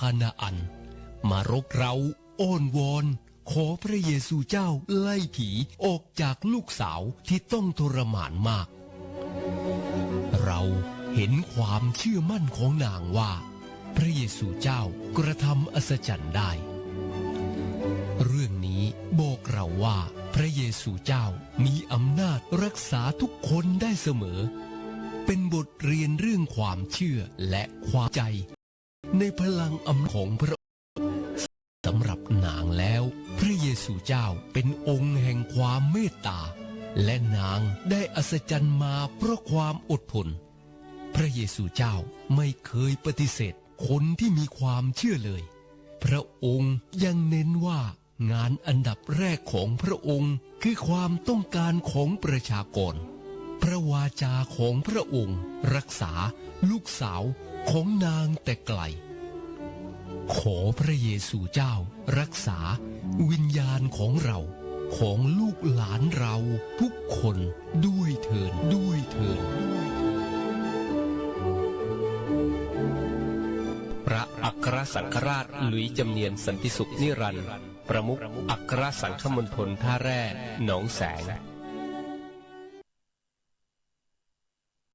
คานาอัน มารบเราอ้อนวอน ขอพระเยซูเจ้าไล่ผีออกจากลูกสาวที่ต้องทรมานมาก เราเห็นความเชื่อมั่นของนางว่า พระเยซูเจ้ากระทำอัศจรรย์ได้ เรื่องนี้บอกเราว่าพระเยซูเจ้ามีอำนาจรักษาทุกคนได้เสมอ เป็นบทเรียนเรื่องความเชื่อและความใจ ในพลังอำของพระองค์สำหรับนางแล้ว พระเยซูเจ้าเป็นองค์แห่งความเมตตา และนางได้อัศจรรย์มาเพราะความอดทนพระเยซูเจ้าไม่เคยปฏิเสธคนที่มีความเชื่อเลย พระองค์ยังเน้นว่างานอันดับแรกของพระองค์คือความต้องการของประชากร พระวาจาของพระองค์ รักษาลูกสาวของนางแต่ไกล อพระเยซูเจ้า รักษา วิญญาณของเราของลูกหลานเราทุกคนด้วยเถิดด้วยเถิดด้วยเถิดพระอัครสังฆราชหลุยจำเนียนสันติสุขนิรันดร์ประมุขอัครสังฆมณฑลท่าแร่หนองแสง